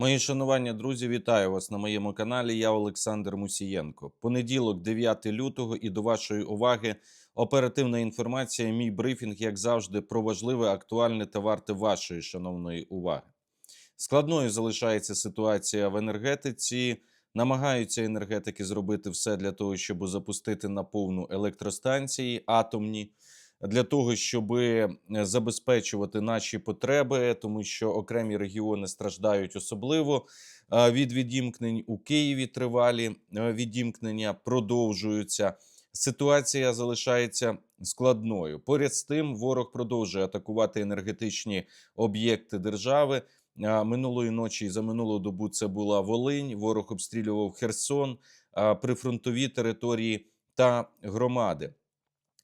Мої шанування, друзі, вітаю вас на моєму каналі. Я Олександр Мусієнко. Понеділок, 9 лютого, і до вашої уваги оперативна інформація. Мій брифінг, як завжди, про важливе, актуальне та варте вашої шановної уваги. Складною залишається ситуація в енергетиці. Намагаються енергетики зробити все для того, щоб запустити на повну електростанції атомні, для того, щоб забезпечувати наші потреби, тому що окремі регіони страждають особливо е, від відімкнень у Києві. Тривалі е, відімкнення продовжуються. Ситуація залишається складною. Поряд з тим, ворог продовжує атакувати енергетичні об'єкти держави. Минулої ночі і за минулу добу це була Волинь. Ворог обстрілював Херсон, прифронтові території та громади.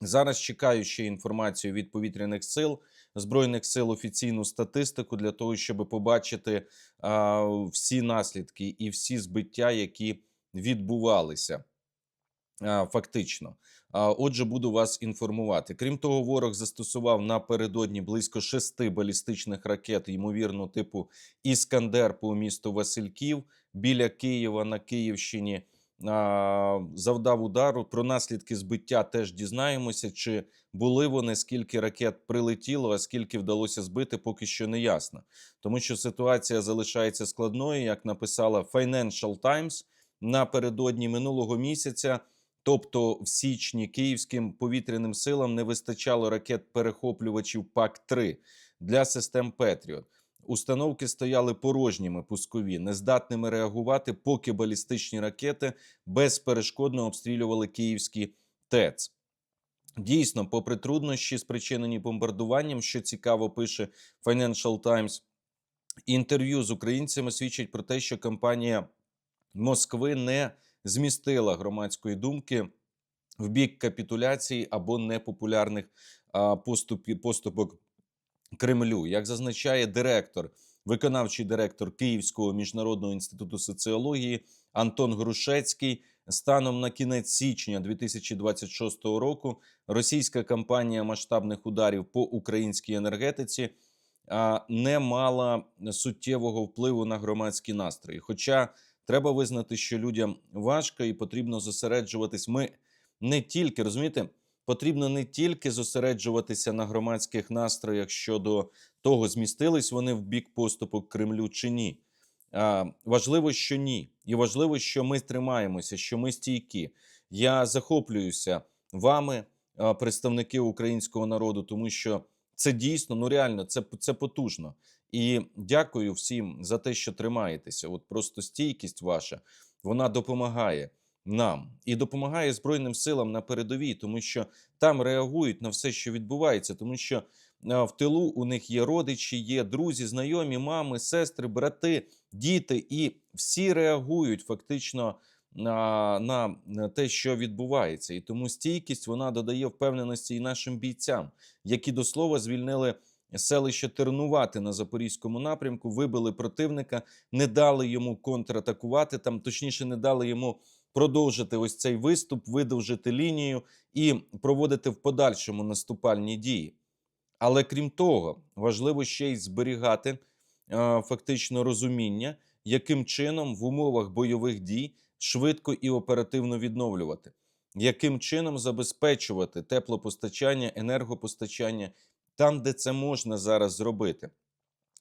Зараз чекаю ще інформацію від повітряних сил збройних сил офіційну статистику для того, щоб побачити а, всі наслідки і всі збиття, які відбувалися. Фактично, отже, буду вас інформувати. Крім того, ворог застосував напередодні близько шести балістичних ракет, ймовірно, типу Іскандер по місту Васильків біля Києва на Київщині. Завдав удару. Про наслідки збиття теж дізнаємося, чи були вони, скільки ракет прилетіло, а скільки вдалося збити, поки що не ясно. Тому що ситуація залишається складною, як написала Financial Times напередодні минулого місяця. Тобто в січні київським повітряним силам не вистачало ракет-перехоплювачів ПАК-3 для систем Петріот. Установки стояли порожніми пускові, нездатними реагувати, поки балістичні ракети безперешкодно обстрілювали київські ТЕЦ. Дійсно, попри труднощі, спричинені бомбардуванням, що цікаво пише Financial Times, інтерв'ю з українцями свідчить про те, що компанія Москви не змістила громадської думки в бік капітуляції або непопулярних поступок Кремлю. Як зазначає директор, виконавчий директор Київського міжнародного інституту соціології Антон Грушецький, станом на кінець січня 2026 року російська кампанія масштабних ударів по українській енергетиці не мала суттєвого впливу на громадські настрої. Хоча треба визнати, що людям важко і потрібно зосереджуватись. Ми не тільки розумієте, потрібно не тільки зосереджуватися на громадських настроях щодо того, змістились вони в бік поступок Кремлю чи ні. А, важливо, що ні, і важливо, що ми тримаємося, що ми стійкі. Я захоплююся вами, представники українського народу, тому що це дійсно ну реально це, це потужно. І дякую всім за те, що тримаєтеся. От просто стійкість ваша вона допомагає нам і допомагає Збройним силам на передовій, тому що там реагують на все, що відбувається, тому що в тилу у них є родичі, є друзі, знайомі, мами, сестри, брати, діти, і всі реагують фактично на, на, те, що відбувається, і тому стійкість вона додає впевненості і нашим бійцям, які до слова звільнили селище Тернувати на запорізькому напрямку, вибили противника, не дали йому контратакувати. Там точніше, не дали йому продовжити ось цей виступ, видовжити лінію і проводити в подальшому наступальні дії. Але крім того, важливо ще й зберігати е, фактично розуміння, яким чином в умовах бойових дій швидко і оперативно відновлювати, яким чином забезпечувати теплопостачання, енергопостачання там, де це можна зараз зробити,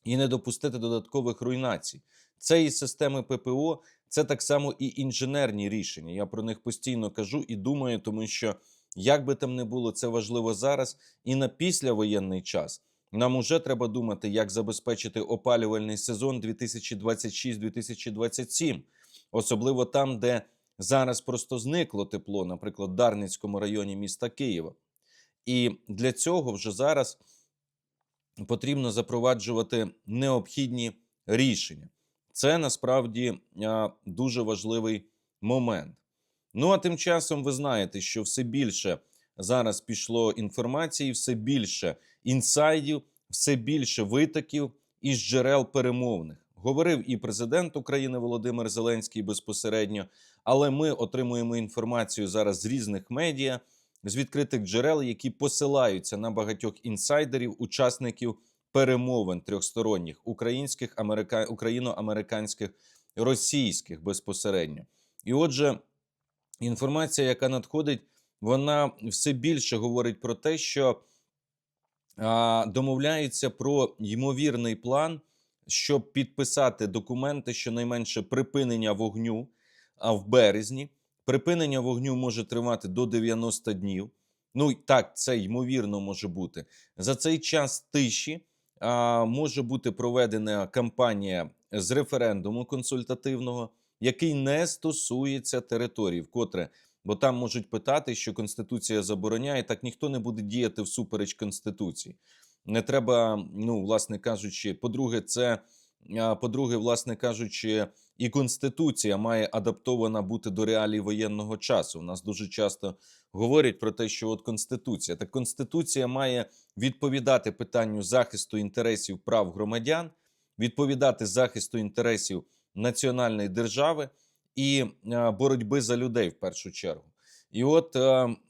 і не допустити додаткових руйнацій. Це і системи ППО, це так само і інженерні рішення. Я про них постійно кажу і думаю, тому що як би там не було, це важливо зараз і на післявоєнний час. Нам уже треба думати, як забезпечити опалювальний сезон 2026-2027, особливо там, де зараз просто зникло тепло, наприклад, в Дарницькому районі міста Києва. І для цього вже зараз потрібно запроваджувати необхідні рішення. Це насправді дуже важливий момент. Ну а тим часом ви знаєте, що все більше зараз пішло інформації, все більше інсайдів, все більше витоків із джерел перемовних. Говорив і президент України Володимир Зеленський безпосередньо, але ми отримуємо інформацію зараз з різних медіа, з відкритих джерел, які посилаються на багатьох інсайдерів, учасників перемовин трьохсторонніх українських, америка... україно-американських, російських безпосередньо. І отже, інформація, яка надходить, вона все більше говорить про те, що а, домовляються про ймовірний план, щоб підписати документи, щонайменше припинення вогню а, в березні. Припинення вогню може тривати до 90 днів. Ну так, це ймовірно може бути. За цей час тиші може бути проведена кампанія з референдуму консультативного, який не стосується території, вкотре, бо там можуть питати, що Конституція забороняє, так ніхто не буде діяти всупереч Конституції. Не треба, ну, власне кажучи, по-друге, це а, по-друге, власне кажучи, і Конституція має адаптована бути до реалій воєнного часу. У нас дуже часто говорять про те, що от Конституція так Конституція має відповідати питанню захисту інтересів прав громадян, відповідати захисту інтересів національної держави і боротьби за людей в першу чергу. І от,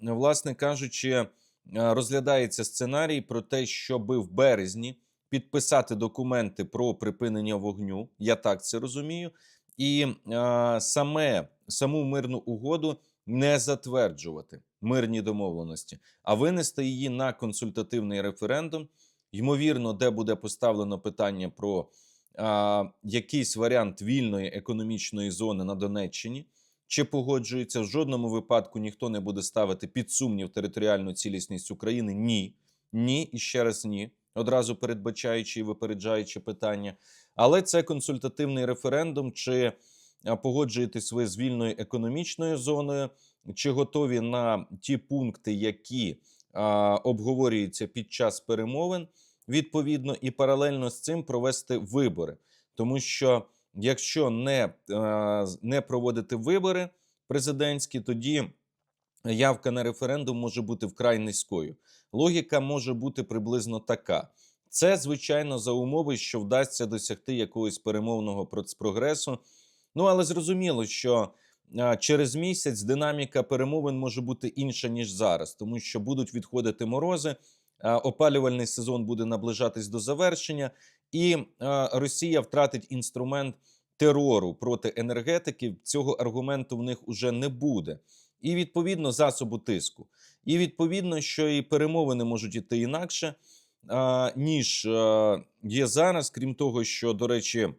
власне кажучи, розглядається сценарій про те, щоб в березні підписати документи про припинення вогню. Я так це розумію, і е, саме саму мирну угоду не затверджувати мирні домовленості, а винести її на консультативний референдум. Ймовірно, де буде поставлено питання про а, якийсь варіант вільної економічної зони на Донеччині. Чи погоджується в жодному випадку ніхто не буде ставити під сумнів територіальну цілісність України? Ні, ні і ще раз ні. Одразу передбачаючи і випереджаючи питання. Але це консультативний референдум. Чи погоджуєтесь ви з вільною економічною зоною, чи готові на ті пункти, які а, обговорюються під час перемовин? відповідно і паралельно з цим провести вибори, тому що якщо не, е, не проводити вибори президентські, тоді явка на референдум може бути вкрай низькою. Логіка може бути приблизно така. Це звичайно за умови, що вдасться досягти якогось перемовного прогресу. Ну але зрозуміло, що через місяць динаміка перемовин може бути інша ніж зараз, тому що будуть відходити морози. Опалювальний сезон буде наближатись до завершення, і Росія втратить інструмент терору проти енергетиків. Цього аргументу в них уже не буде. І відповідно засобу тиску. І відповідно, що і перемовини можуть іти інакше, ніж є зараз. Крім того, що, до речі,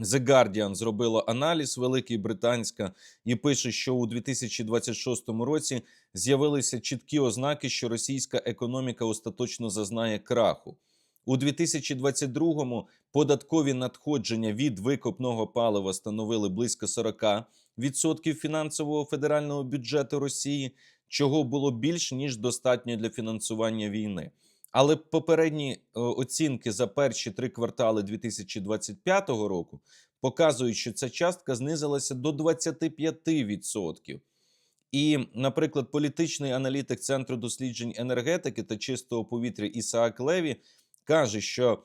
The Guardian зробила аналіз великий британська і пише, що у 2026 році з'явилися чіткі ознаки, що російська економіка остаточно зазнає краху. У 2022-му податкові надходження від викопного палива становили близько 40% фінансового федерального бюджету Росії, чого було більш ніж достатньо для фінансування війни. Але попередні е, оцінки за перші три квартали 2025 року показують, що ця частка знизилася до 25%. І, наприклад, політичний аналітик Центру досліджень енергетики та чистого повітря Ісаак Леві каже, що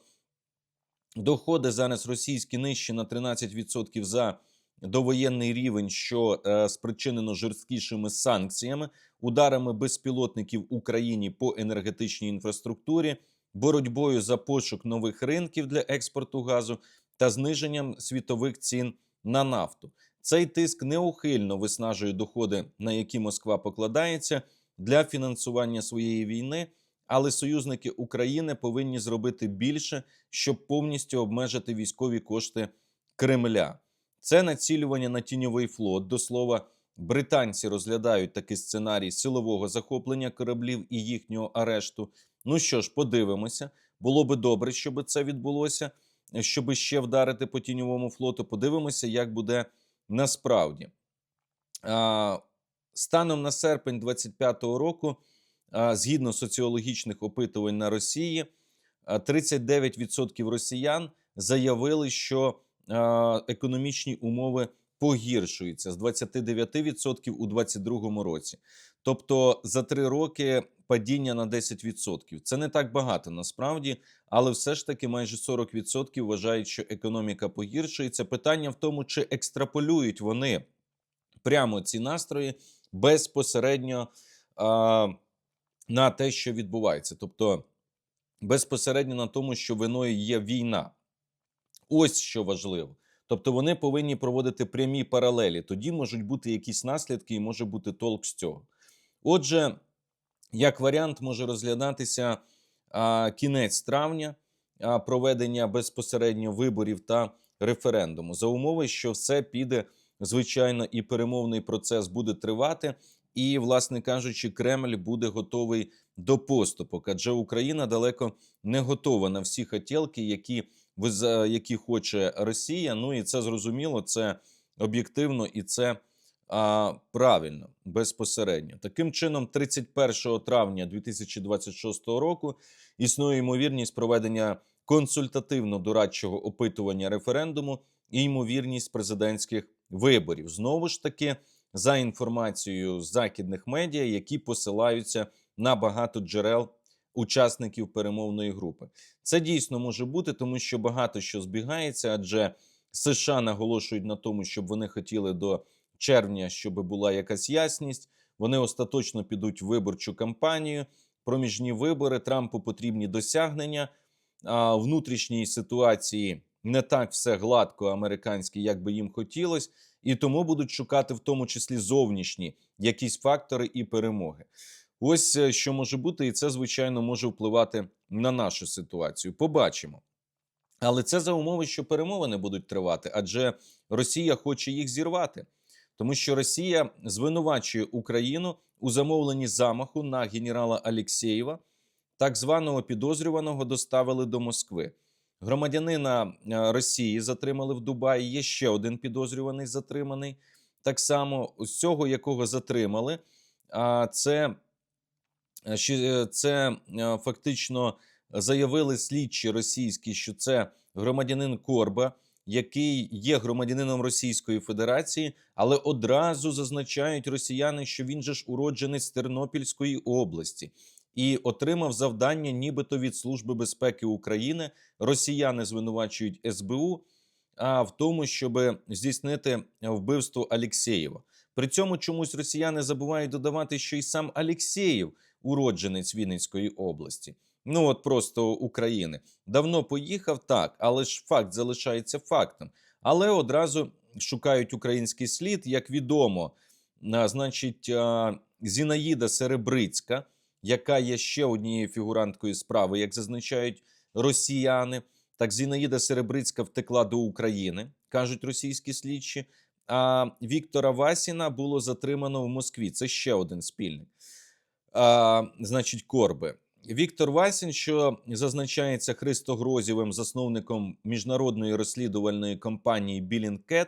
доходи зараз російські нижчі на 13% за довоєнний рівень, що е, спричинено жорсткішими санкціями, ударами безпілотників Україні по енергетичній інфраструктурі, боротьбою за пошук нових ринків для експорту газу та зниженням світових цін на нафту. Цей тиск неухильно виснажує доходи, на які Москва покладається для фінансування своєї війни. Але союзники України повинні зробити більше, щоб повністю обмежити військові кошти Кремля. Це націлювання на тіньовий флот. До слова, британці розглядають такий сценарій силового захоплення кораблів і їхнього арешту. Ну що ж, подивимося. Було би добре, щоб це відбулося, щоб ще вдарити по тіньовому флоту. Подивимося, як буде насправді. Станом на серпень 25-го року, згідно соціологічних опитувань на Росії, 39% росіян заявили, що економічні умови погіршуються з 29% у 2022 році. Тобто за три роки падіння на 10%. Це не так багато насправді, але все ж таки майже 40% вважають, що економіка погіршується. Питання в тому, чи екстраполюють вони прямо ці настрої безпосередньо на те, що відбувається. Тобто безпосередньо на тому, що виною є війна. Ось що важливо. Тобто вони повинні проводити прямі паралелі. Тоді можуть бути якісь наслідки і може бути толк з цього. Отже, як варіант може розглядатися а, кінець травня, а, проведення безпосередньо виборів та референдуму за умови, що все піде звичайно, і перемовний процес буде тривати. І, власне кажучи, Кремль буде готовий до поступок, адже Україна далеко не готова на всі хотілки, які які хоче Росія. Ну і це зрозуміло, це об'єктивно і це а, правильно безпосередньо. Таким чином, 31 травня 2026 року існує ймовірність проведення консультативно-дорадчого опитування референдуму і ймовірність президентських виборів. Знову ж таки, за інформацією західних медіа, які посилаються на багато джерел учасників перемовної групи. Це дійсно може бути, тому що багато що збігається, адже США наголошують на тому, щоб вони хотіли до червня, щоб була якась ясність. Вони остаточно підуть в виборчу кампанію. Проміжні вибори Трампу потрібні досягнення. А внутрішній ситуації не так все гладко американське, як би їм хотілося, і тому будуть шукати в тому числі зовнішні якісь фактори і перемоги. Ось е, що може бути, і це звичайно може впливати на нашу ситуацію. Побачимо. Але це за умови, що перемовини будуть тривати, адже Росія хоче їх зірвати, тому що Росія звинувачує Україну у замовленні замаху на генерала Алєксєєва, так званого підозрюваного доставили до Москви. Громадянина е, Росії затримали в Дубаї. Є ще один підозрюваний затриманий. Так само з цього, якого затримали, це, е, е, це фактично заявили слідчі російські, що це громадянин Корба, який є громадянином Російської Федерації, але одразу зазначають росіяни, що він же ж уродженець Тернопільської області і отримав завдання, нібито від Служби безпеки України. Росіяни звинувачують СБУ а в тому, щоб здійснити вбивство Алєксєєва. При цьому чомусь росіяни забувають додавати, що й сам Алєксєєв уродженець Вінницької області. Ну от просто України. Давно поїхав так, але ж факт залишається фактом. Але одразу шукають український слід, як відомо, значить, Зінаїда Серебрицька, яка є ще однією фігуранткою справи, як зазначають росіяни. Так, Зінаїда Серебрицька втекла до України, кажуть російські слідчі. А Віктора Васіна було затримано в Москві. Це ще один спільник. А, значить, Корби. Віктор Васін, що зазначається Христогрозєвим засновником міжнародної розслідувальної компанії Білінкет,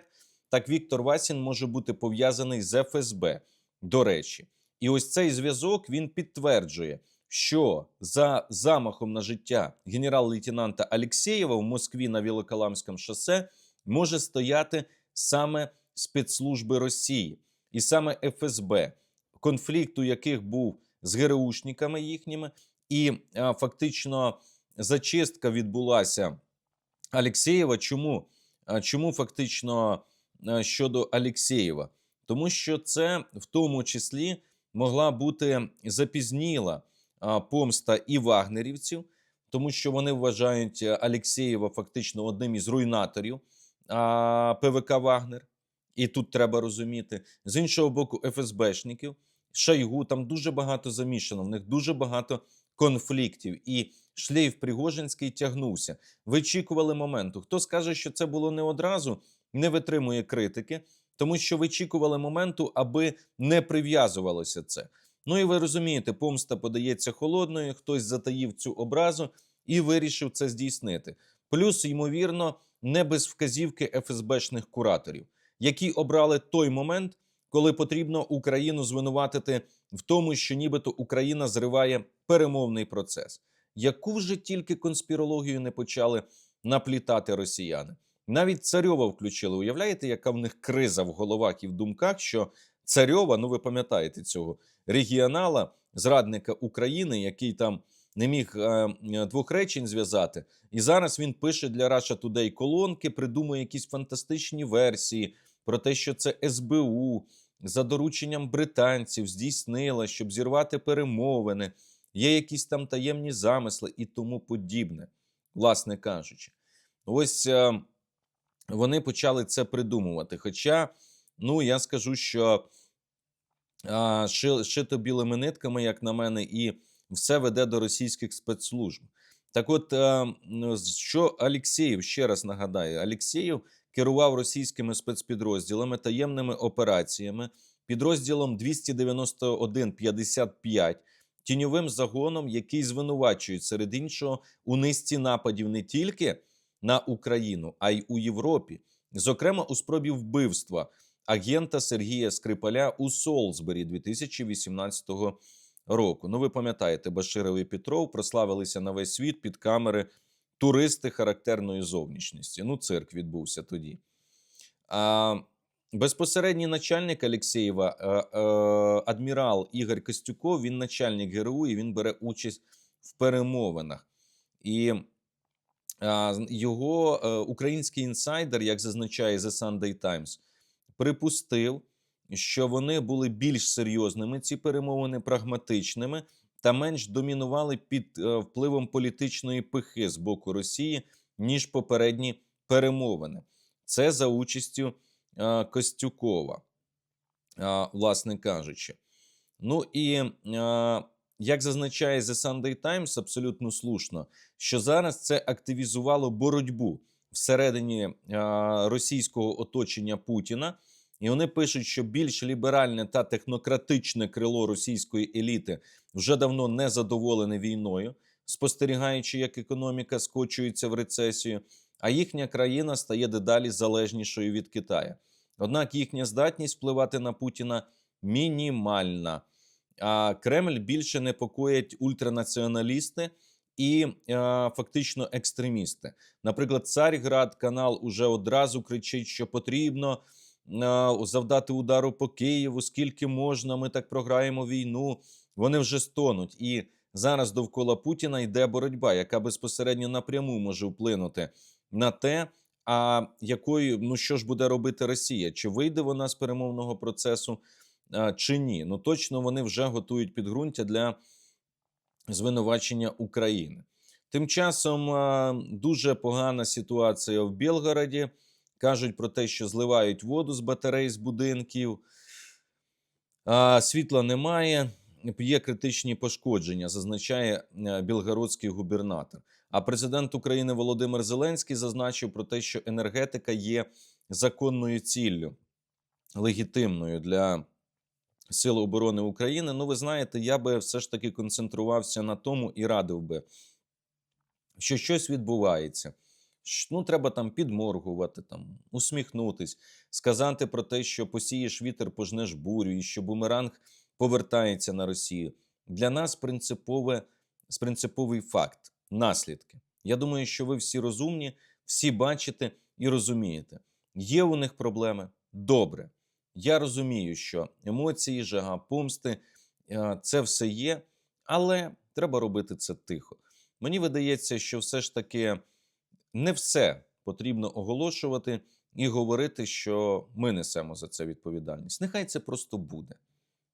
так Віктор Васін може бути пов'язаний з ФСБ. До речі, і ось цей зв'язок він підтверджує, що за замахом на життя генерал-лейтенанта Алєксєєва в Москві на Вілоколамському шосе може стояти саме спецслужби Росії і саме ФСБ, конфлікт у яких був з ГРУшниками їхніми, і а, фактично зачистка відбулася Алєксєєва. Чому? Чому фактично а, щодо Алєксєєва? Тому що це в тому числі могла бути запізніла помста і вагнерівців, тому що вони вважають е, Алєксєєва фактично одним із руйнаторів ПВК Вагнер. І тут треба розуміти з іншого боку, ФСБшників, Шойгу, там дуже багато замішано. В них дуже багато конфліктів, і шлейф Пригожинський тягнувся. Вичікували моменту. Хто скаже, що це було не одразу, не витримує критики, тому що вичікували моменту, аби не прив'язувалося це. Ну і ви розумієте, помста подається холодною, хтось затаїв цю образу і вирішив це здійснити. Плюс, ймовірно, не без вказівки ФСБшних кураторів, які обрали той момент, коли потрібно Україну звинуватити в тому, що нібито Україна зриває перемовний процес. Яку вже тільки конспірологію не почали наплітати росіяни? Навіть царьова включили. Уявляєте, яка в них криза в головах і в думках, що царьова, ну ви пам'ятаєте цього регіонала, зрадника України, який там не міг е, е, двох речень зв'язати. І зараз він пише для Russia Today колонки, придумує якісь фантастичні версії про те, що це СБУ за дорученням британців здійснила, щоб зірвати перемовини. є якісь там таємні замисли і тому подібне, власне кажучи. Ось е, вони почали це придумувати. Хоча, ну я скажу, що а, ши- шито білими нитками, як на мене, і все веде до російських спецслужб. Так от, е, ну, що Алєксєєв, ще раз нагадаю, Алєксєєв керував російськими спецпідрозділами, таємними операціями, підрозділом 291-55, тіньовим загоном, який звинувачують серед іншого у низці нападів не тільки на Україну, а й у Європі, зокрема у спробі вбивства агента Сергія Скрипаля у Солсбері 2018 року. Ну, ви пам'ятаєте, Баширов і Петров прославилися на весь світ під камери туристи характерної зовнішності. Ну, цирк відбувся тоді. А, безпосередній начальник Алєксєєва, е, е, адмірал Ігор Костюков, він начальник ГРУ і він бере участь в перемовинах. І його е, український інсайдер, як зазначає The Sunday Times, припустив, що вони були більш серйозними, ці перемовини прагматичними та менш домінували під е, впливом політичної пихи з боку Росії, ніж попередні перемовини. Це за участю е, Костюкова, власне кажучи. Ну і як зазначає The Sunday Times, абсолютно слушно, що зараз це активізувало боротьбу всередині е, російського оточення Путіна. І вони пишуть, що більш ліберальне та технократичне крило російської еліти вже давно не задоволене війною, спостерігаючи, як економіка скочується в рецесію, а їхня країна стає дедалі залежнішою від Китаю. Однак їхня здатність впливати на Путіна мінімальна. А Кремль більше непокоять ультранаціоналісти і е, фактично екстремісти. Наприклад, Царьград канал уже одразу кричить, що потрібно е, завдати удару по Києву, скільки можна, ми так програємо війну. Вони вже стонуть. І зараз довкола Путіна йде боротьба, яка безпосередньо напряму може вплинути на те, а якою ну що ж буде робити Росія? Чи вийде вона з перемовного процесу, а, чи ні? Ну точно вони вже готують підґрунтя для звинувачення України. Тим часом дуже погана ситуація в Білгороді. Кажуть про те, що зливають воду з батарей з будинків. Світла немає, є критичні пошкодження, зазначає е, білгородський губернатор. А президент України Володимир Зеленський зазначив про те, що енергетика є законною ціллю, легітимною для Сил оборони України. Ну, ви знаєте, я би все ж таки концентрувався на тому і радив би, що щось відбувається. Ну, треба там підморгувати, там, усміхнутись, сказати про те, що посієш вітер, пожнеш бурю, і що бумеранг повертається на Росію. Для нас принципове, принциповий факт, наслідки. Я думаю, що ви всі розумні, всі бачите і розумієте. Є у них проблеми? Добре. Я розумію, що емоції, жага помсти е, це все є, але треба робити це тихо. Мені видається, що все ж таки не все потрібно оголошувати і говорити, що ми несемо за це відповідальність. Нехай це просто буде.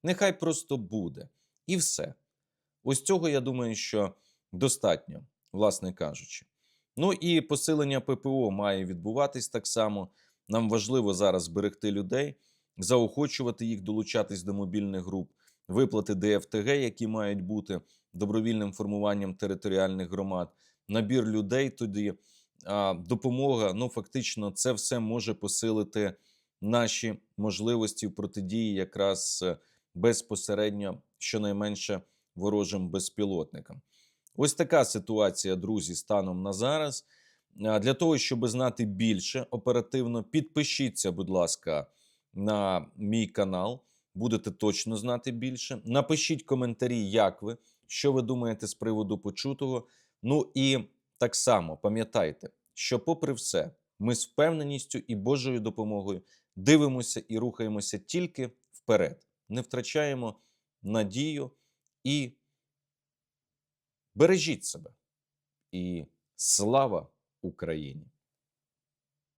Нехай просто буде. І все. Ось цього я думаю, що достатньо, власне кажучи. Ну і посилення ППО має відбуватись так само. Нам важливо зараз зберегти людей, заохочувати їх долучатись до мобільних груп, виплати ДФТГ, які мають бути добровільним формуванням територіальних громад, набір людей тоді, допомога. Ну, фактично, це все може посилити наші можливості в протидії якраз е, безпосередньо, щонайменше ворожим безпілотникам. Ось така ситуація, друзі, станом на зараз. Для того, щоб знати більше оперативно, підпишіться, будь ласка, на мій канал. Будете точно знати більше. Напишіть коментарі, як ви, що ви думаєте з приводу почутого. Ну і так само пам'ятайте, що, попри все, ми з впевненістю і Божою допомогою дивимося і рухаємося тільки вперед. Не втрачаємо надію і бережіть себе. І слава Україні!